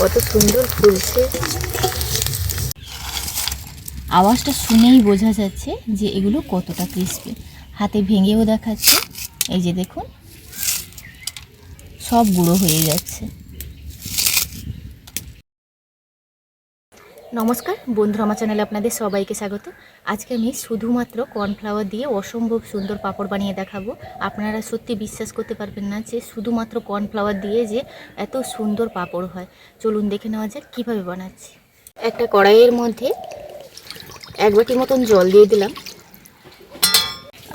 কত সুন্দর ফুলছে। আওয়াজটা শুনেই বোঝা যাচ্ছে যে এগুলো কতটা ক্রিস্পি হাতে ভেঙেও দেখাচ্ছে। এই যে দেখুন, সব গুঁড়ো হয়ে যাচ্ছে। নমস্কার, বন্ধুরা, আমার চ্যানেলে আপনাদের সবাইকে স্বাগত। আজকে আমি শুধুমাত্র কর্নফ্লাওয়ার দিয়ে অসম্ভব সুন্দর পাঁপড় বানিয়ে দেখাবো। আপনারা সত্যি বিশ্বাস করতে পারবেন না যে, শুধুমাত্র কর্নফ্লাওয়ার দিয়ে যে এত সুন্দর পাঁপড় হয়। চলুন দেখে নেওয়া যাক কীভাবে বানাচ্ছি। একটা কড়াইয়ের মধ্যে এক বাটি মতন জল দিয়ে দিলাম।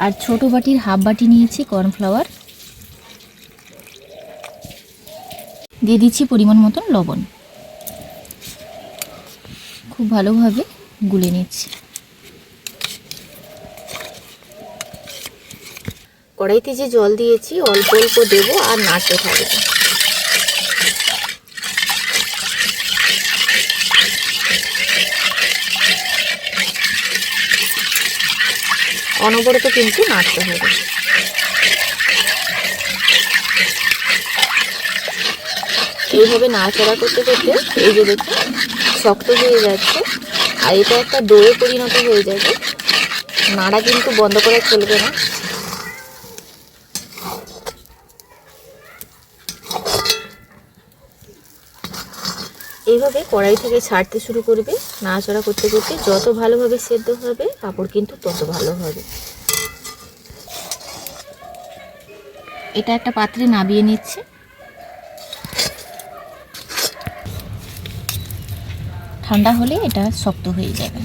আর ছোট বাটির হাফ বাটি নিয়েছি কর্নফ্লাওয়ার। দিয়ে দিচ্ছি পরিমাণ মতন লবণ। খুব ভালোভাবে গুলে নিচ্ছি। কড়াইতে যে জল দিয়েছি, অল্প অল্প দেবো আর নাড়তে থাকব। অনবরত কিন্তু নাড়তে হবে। এইভাবে নাড়াচাড়া করতে করতে এই যে দেখুন শক্ত হয়ে যাচ্ছে। আর এটা একটা দইয়ে পরিণত হয়ে যাবে। নাড়া কিন্তু বন্ধ করা চলবে না। এইভাবে কড়াই থেকে ছাড়তে শুরু করবে। নাড়াচাড়া করতে করতে যত ভালোভাবে সেদ্ধ হবে, পাঁপড় কিন্তু তত ভালো হবে। এটা একটা পাত্রে নাবিয়ে নিচ্ছে। ঠান্ডা হলে এটা শক্ত হয়ে যাবে।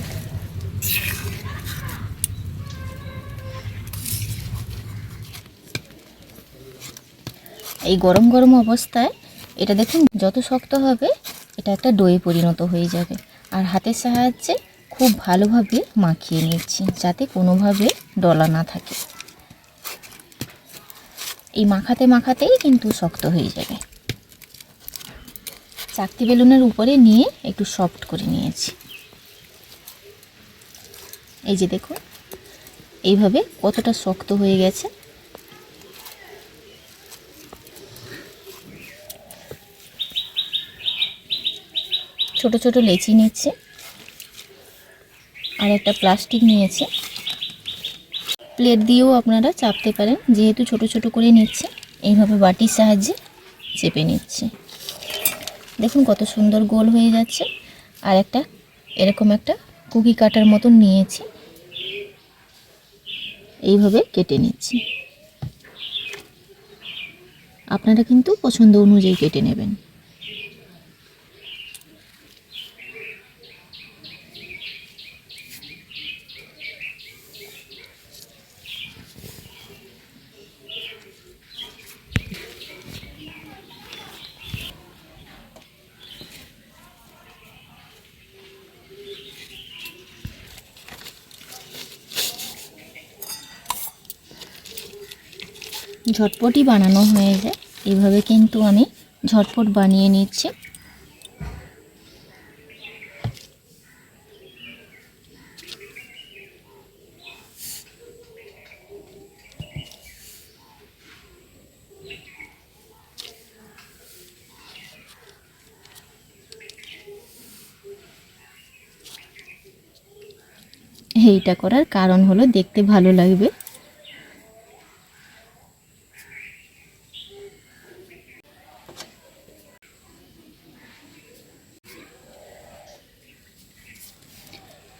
এই গরম গরম অবস্থায় এটা দেখুন যত শক্ত হবে, এটা একটা দইয়ে পরিণত হয়ে যাবে। আর হাতের সাহায্যে খুব ভালোভাবে মাখিয়ে নিচ্ছি যাতে কোনোভাবে ডলা না থাকে। এই মাখাতে মাখাতেই কিন্তু শক্ত হয়ে যাবে। চাকতি বেলুনের উপরে নিয়ে একটু সফট করে নিয়েছি। এই যে দেখুন, এইভাবে কতটা শক্ত হয়ে গেছে। ছোট ছোট লেচি নিচ্ছে, আর একটা প্লাস্টিক নিয়েছে। প্লেট দিয়েও আপনারা চাপতে পারেন, যেহেতু ছোট ছোট করে নিচ্ছে, এইভাবে বাটির সাহায্যে চেপে নিচ্ছে। দেখুন কত সুন্দর গোল হয়ে যাচ্ছে। আর একটা এরকম একটা কুকি কাটার মতন নিয়েছি। এইভাবে কেটে নিচ্ছি। আপনারা কিন্তু পছন্দ অনুযায়ী কেটে নেবেন। ঝটপটই বানানো হয়ে যায় এইভাবে কিন্তু আমি ঝটপট বানিয়ে নিচ্ছি। এইটা করার কারণ হলো দেখতে ভালো লাগবে।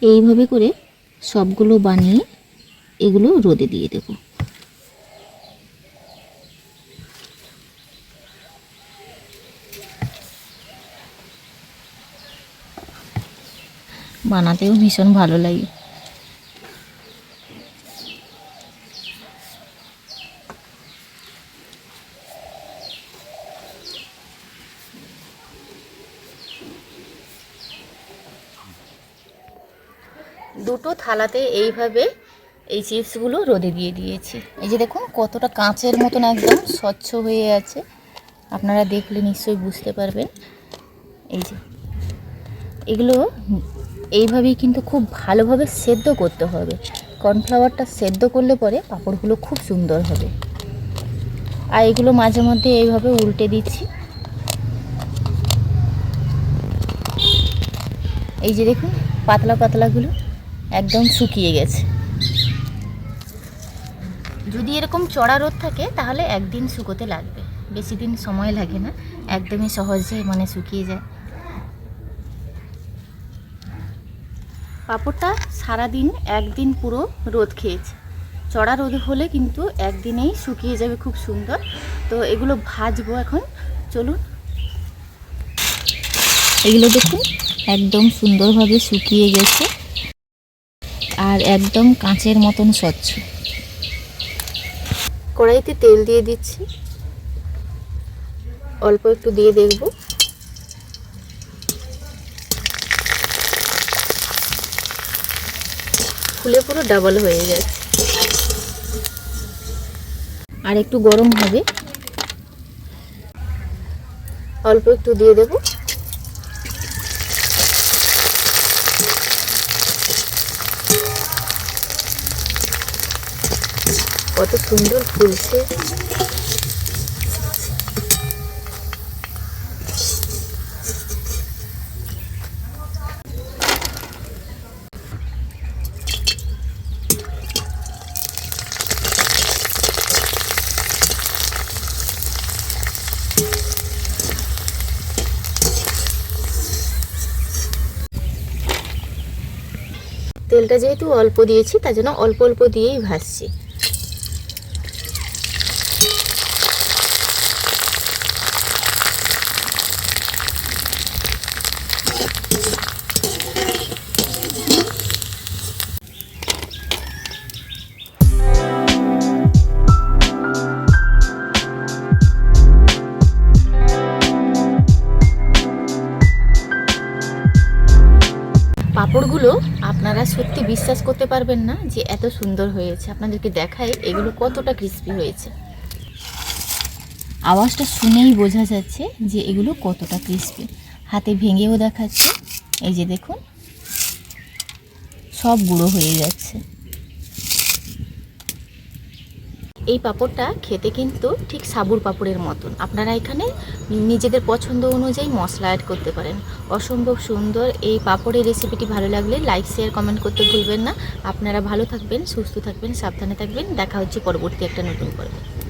এইভাবে করে সবগুলো বানিয়ে এগুলো রোদে দিয়ে দেব। বানাতেও ভীষণ ভালো লাগে। দুটো থালাতে এইভাবে এই চিপসগুলো রোদে দিয়ে দিয়েছি। এই যে দেখুন, কতটা কাঁচের মতন একদম স্বচ্ছ হয়ে আছে। আপনারা দেখলে নিশ্চয়ই বুঝতে পারবেন। এই যে, এগুলো এইভাবেই কিন্তু খুব ভালোভাবে সেদ্ধ করতে হবে। কর্নফ্লাওয়ারটা সেদ্ধ করলে পরে পাঁপড়গুলো খুব সুন্দর হবে। আর এগুলো মাঝে মধ্যে এইভাবে উল্টে দিচ্ছি। এই যে দেখুন, পাতলা পাতলাগুলো একদম শুকিয়ে গেছে। যদি এরকম চড়া রোদ থাকে, তাহলে একদিন শুকোতে লাগবে। বেশি দিন সময় লাগে না, একদমই সহজে মানে শুকিয়ে যায়। পাঁপড়টা সারাদিন একদিন পুরো রোদ খেয়েছে। চড়া রোদ হলে কিন্তু একদিনেই শুকিয়ে যাবে খুব সুন্দর। তো এগুলো ভাজবো এখন। চলুন। এগুলো দেখুন, একদম সুন্দরভাবে শুকিয়ে গেছে। আর একদম কাঁচের মতন স্বচ্ছ। কড়াইতে তেল দিয়ে দিচ্ছি। অল্প একটু দিয়ে দেখব। ফুলে পুরো ডাবল হয়ে যাচ্ছে আর একটু গরম হবে। অল্প একটু দিয়ে দেব। কত সুন্দর ফুলছে। তেলটা যেহেতু অল্প দিয়েছি তার জন্য অল্প অল্প দিয়েই ভাজছি। আপনারা সত্যি বিশ্বাস করতে পারবেন না যে এত সুন্দর হয়েছে। আপনাদেরকে দেখায় এগুলো কতটা ক্রিস্পি হয়েছে। আওয়াজটা শুনেই বোঝা যাচ্ছে যে এগুলো কতটা ক্রিস্পি হাতে ভেঙেও দেখাচ্ছে। এই যে দেখুন সব গুঁড়ো হয়ে যাচ্ছে। এই পাঁপড়টা খেতে কিন্তু ঠিক সাবুর পাঁপড়ের মতন। আপনারা এখানে নিজেদের পছন্দ অনুযায়ী মশলা অ্যাড করতে পারেন। অসম্ভব সুন্দর এই পাঁপড়ের রেসিপিটি ভালো লাগলে লাইক শেয়ার কমেন্ট করতে ভুলবেন না। আপনারা ভালো থাকবেন, সুস্থ থাকবেন, সাবধানে থাকবেন। দেখা হচ্ছে পরবর্তী একটা নতুন পর্বে।